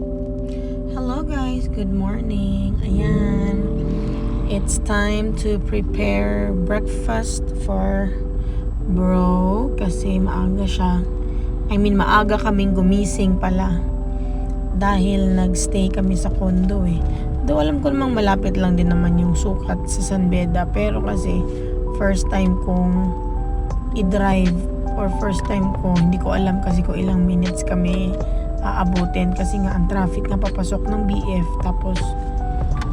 Hello guys, good morning. Ayan. It's time to prepare breakfast for bro kasi maaga siya. I mean, maaga kaming gumising pala. Dahil nagstay kami sa condo eh. Though alam ko namang malapit lang din naman yung sukat sa San Beda. Pero kasi first time kong i-drive or first time ko, hindi ko alam kasi kung ilang minutes kami aabutin kasi nga ang traffic na papasok ng BF tapos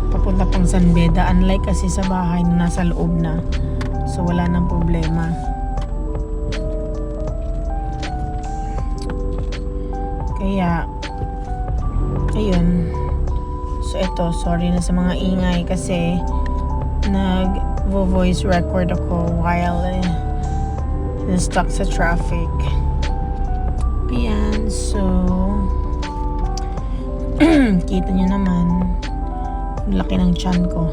papunta pang San Beda unlike kasi sa bahay na nasa loob na. So wala nang problema. Kaya ayun. So ito sorry na sa mga ingay kasi nag voice record ako while eh, stuck sa traffic. Ayan, so kita nyo naman. Laki ng chan ko.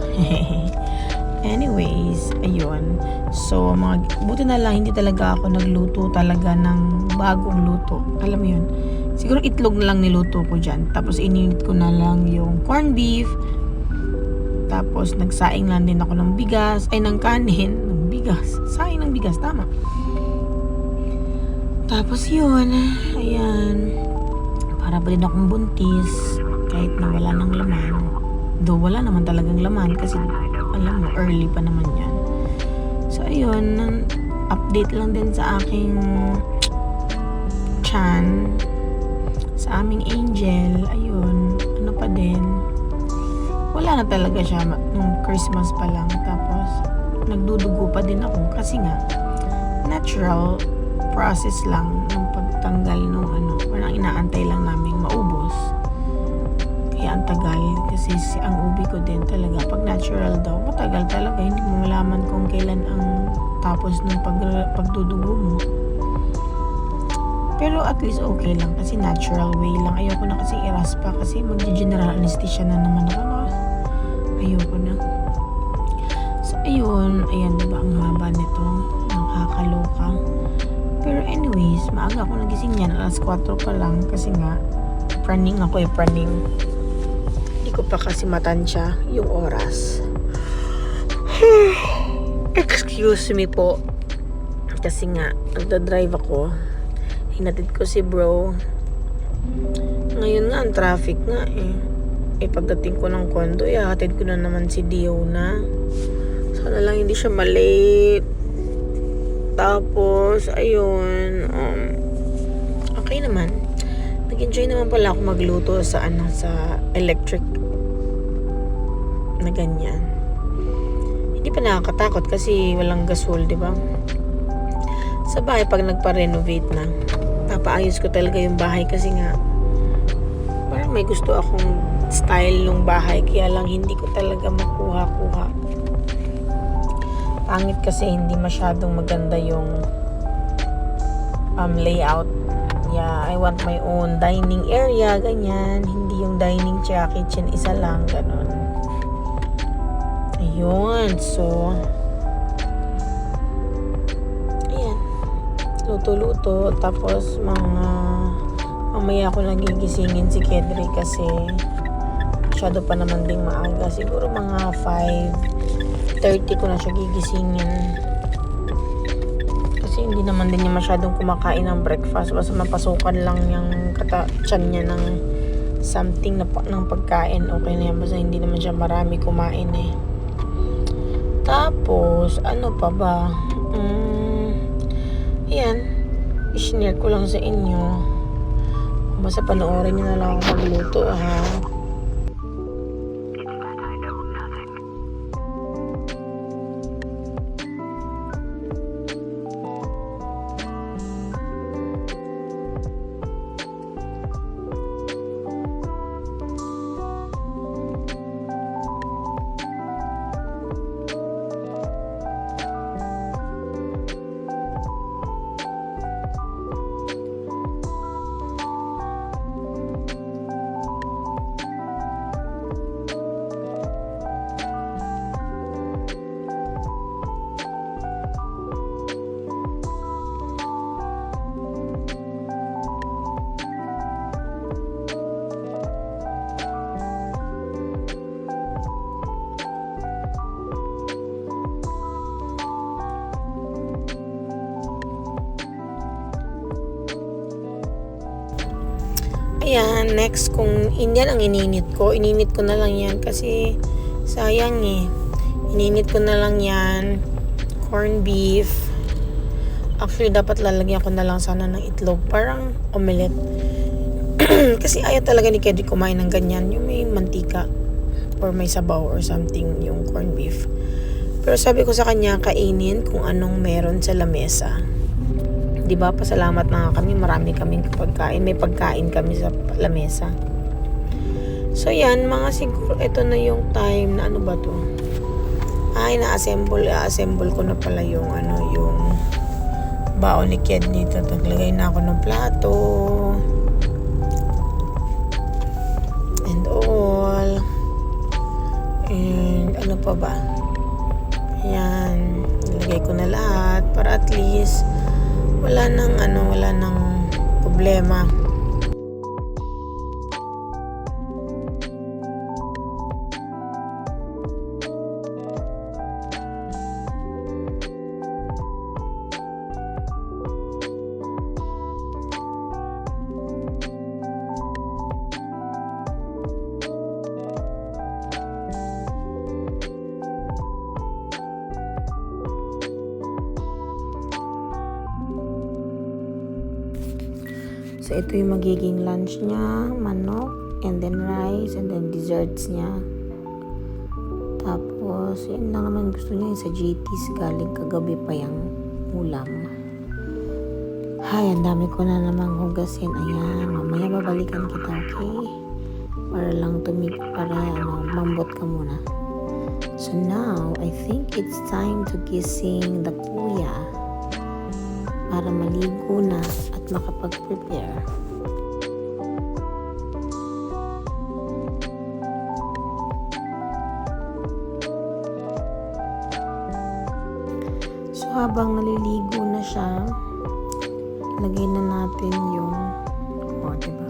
Anyways ayun. So mga, buti na lang hindi talaga ako nagluto talaga ng bagong luto. Alam mo yun? Siguro itlog na lang niluto ko dyan. Tapos ininit ko na lang yung corn beef. Tapos nagsaing lang din ako ng bigas. Ay ng kanin. Ng bigas. Saing ng bigas tama. Tapos yun, ayan, para pa rin akong buntis kahit na wala ng laman. Though wala naman talagang laman kasi alam mo, early pa naman yan. So ayun, update lang din sa aking chan, sa aming angel, ayun, ano pa din, wala na talaga siya nung Christmas pa lang. Tapos, nagdudugo pa din ako kasi nga, natural process lang ng pagtanggal nung ano, parang inaantay lang namin maubos. Ang tagal kasi si, ang ubi ko din talaga pag natural daw, matagal talaga hindi mo malaman kung kailan ang tapos ng pag, pagdudugo mo. Pero at least okay lang kasi natural way lang. Ayoko na kasi iraspa kasi magji-general anesthesia na naman ako. No? Ayoko na. So ayun, ayan diba ang haba nito. Nakakaloka. Pero anyways, maaga ako nagising yan. Alas 4 pa lang kasi nga praning ako eh, praning. Ko pa kasi matansya yung oras. Excuse me po. Kasi nga, nagda-drive ako. Hinatid ko si bro. Ngayon nga, ang traffic nga eh. Eh, pagdating ko ng kondo, eh, ko na naman si Dio na. Sana lang hindi siya malate. Tapos, ayun, um, okay naman. Nag-enjoy naman pala ako magluto sa, ano, sa electric na ganyan. Hindi pa nakakatakot kasi walang gasol, di ba? Sa bahay, pag nagpa-renovate na, papaayos ko talaga yung bahay kasi nga, parang may gusto akong style ng bahay, kaya lang hindi ko talaga makuha-kuha pangit kasi hindi masyadong maganda yung um, layout. Yeah, I want my own dining area, ganyan. Hindi yung dining tsaka kitchen, isa lang, ganun. Ayun, so, ayan. Luto-luto, tapos mga, mamaya ako nagigisingin si Kedri kasi masyado pa naman ding maaga. Siguro mga 5 30 ko na siya gigisingin. Kasi hindi naman din niya masyadong kumakain ng breakfast. Basta mapasukan lang yung kata tiyan niya ng something na ng pagkain. Okay na yan. Basta hindi naman siya marami kumain eh. Tapos, ano pa ba? Mm, yan. I-share ko lang sa inyo. Basta panoorin niyo na lang ako magluto ha. Ayan, next kung yan ang ininit ko, ininit ko na lang yan kasi sayang eh. Ininit ko na lang yan. Corn beef. Actually, dapat lalagyan ko na lang sana ng itlog. Parang omelette. kasi ayaw talaga ni Kedri kumain ng ganyan. Yung may mantika or may sabaw or something yung corn beef. Pero sabi ko sa kanya, kainin kung anong meron sa lamesa. 'Di ba? Pasalamat na kami, marami kaming pagkain, may pagkain kami sa lamesa. So yan, mga siguro ito na yung time na ano ba 'to? Ay, na-assemble, assemble ko na pala yung ano, yung baon ni Ked dito. Naglagay na ako ng plato. And all. And ano pa ba? Ayan. Nilagay ko na lahat para at least wala nang ano, wala nang problema. So, ito yung magiging lunch niya, manok, and then rice, and then desserts niya. Tapos, yun lang naman gusto niya yung sa GT's galing kagabi pa yung ulam. Hay, ang dami ko na namang hugasin. Ayan, mamaya babalikan kita, okay? Para lang tumig, para ano, mambot ka muna. So now, I think it's time to gising the kuya para maligo na at makapag-prepare. So habang naliligo na siya, lagay na natin yung o, diba?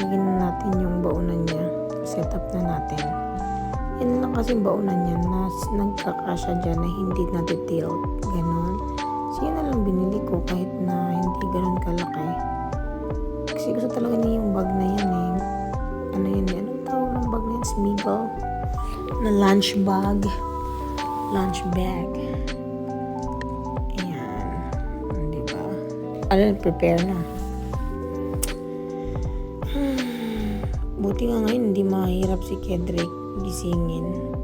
Lagay na natin yung baunan niya. Set up na natin. Yan lang kasi baunan niya na nagkakasya dyan na hindi natitilt. Ganon. Yun lang binili ko kahit na hindi ganun kalaki. Kasi gusto talaga niya yung bag na yan eh. Ano yun eh? Anong tawag ng bag na yan? Smiggle? Na lunch bag. Lunch bag. Ayan. Hmm, Diba? Ano, prepare na. Buti nga ngayon hindi mahirap si Kedrick gisingin.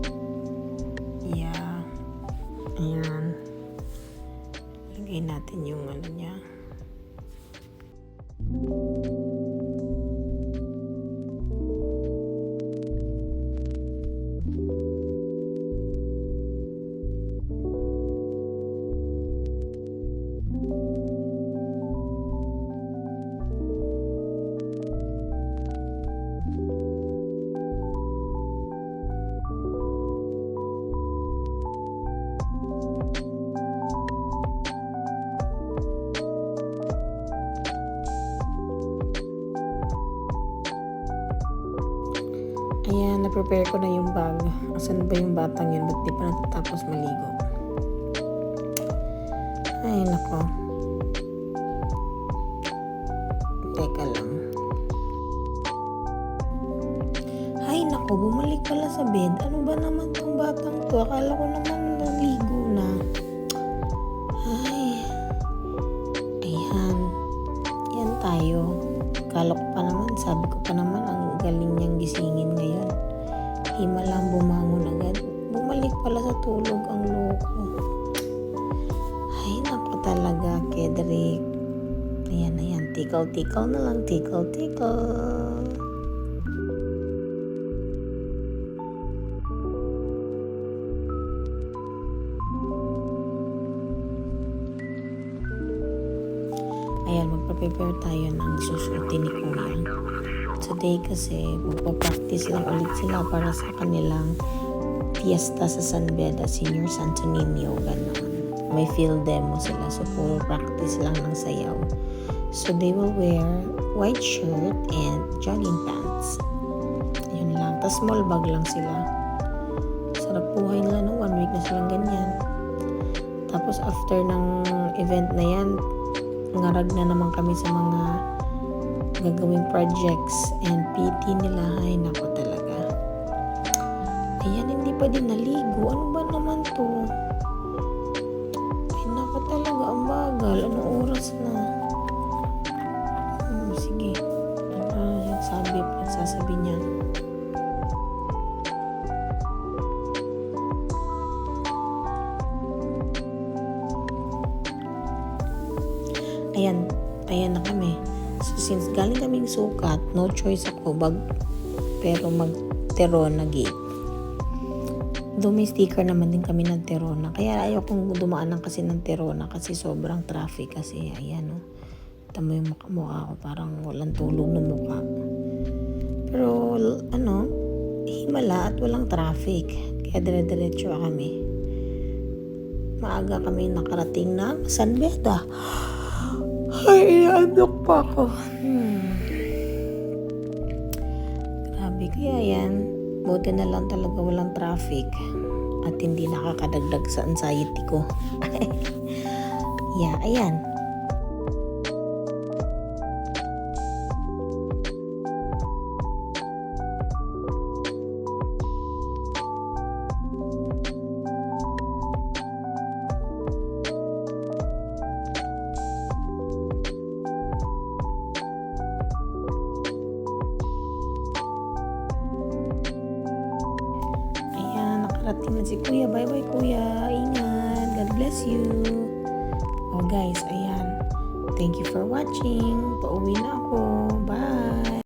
Ayan, na-prepare ko na yung bag. Asan ba yung batang yun? Ba't di pa natatapos maligo? Ay, nako. Teka lang. Ay, nako. Bumalik pala sa bed. Ano ba naman tong batang to? Akala ko naman naligo na. Ay. Ayan. Yan tayo. Akala ko pa naman, sabi ko pa naman, pala sa tulog ang loko. Ay, naku talaga, Kedrick. Ayan, ayan. Tickle-tickle na lang. Tickle-tickle. Ayan, magpa-prepare tayo ng susuotin ni Kuya. Today kasi, magpa-practice lang ulit sila para sa kanilang fiesta sa San Beda, Senior Santo Niño, gano'n. May field demo sila, so puro practice lang ng sayaw. So they will wear white shirt and jogging pants. Yun lang. Tapos small bag lang sila. Sarap buhay nila no, one week na silang ganyan. Tapos after ng event na yan, ngarag na naman kami sa mga gagawing projects and PT nila. Ay, nako talaga. Ayan, pa din naligo. Ano ba naman to? Ay, nako talaga. Ang bagal. Anong oras na? Hmm, sige. Ano sabi, sasabi niya. Ayan, ayan na kami. So, since galing kaming sukat, no choice ako, bag, pero mag-Terona gate. Sticker naman din kami ng Terona. Kaya ayokong dumaan lang kasi ng Terona kasi sobrang traffic kasi ayan no. Tama yung mukha, ko parang walang tulog ng mukha. Pero ano, himala at walang traffic. Kaya dire-diretso kami. Maaga kami nakarating na San Beda. Ay, iandok pa ako. Hmm. Grabe, kaya yan. Buti na lang talaga walang traffic at hindi nakakadagdag sa anxiety ko. yeah, ayan. Nakarating na si Kuya. Bye-bye, Kuya. Ingat. God bless you. Oh, guys, ayan. Thank you for watching. Pauwi na ako. Bye.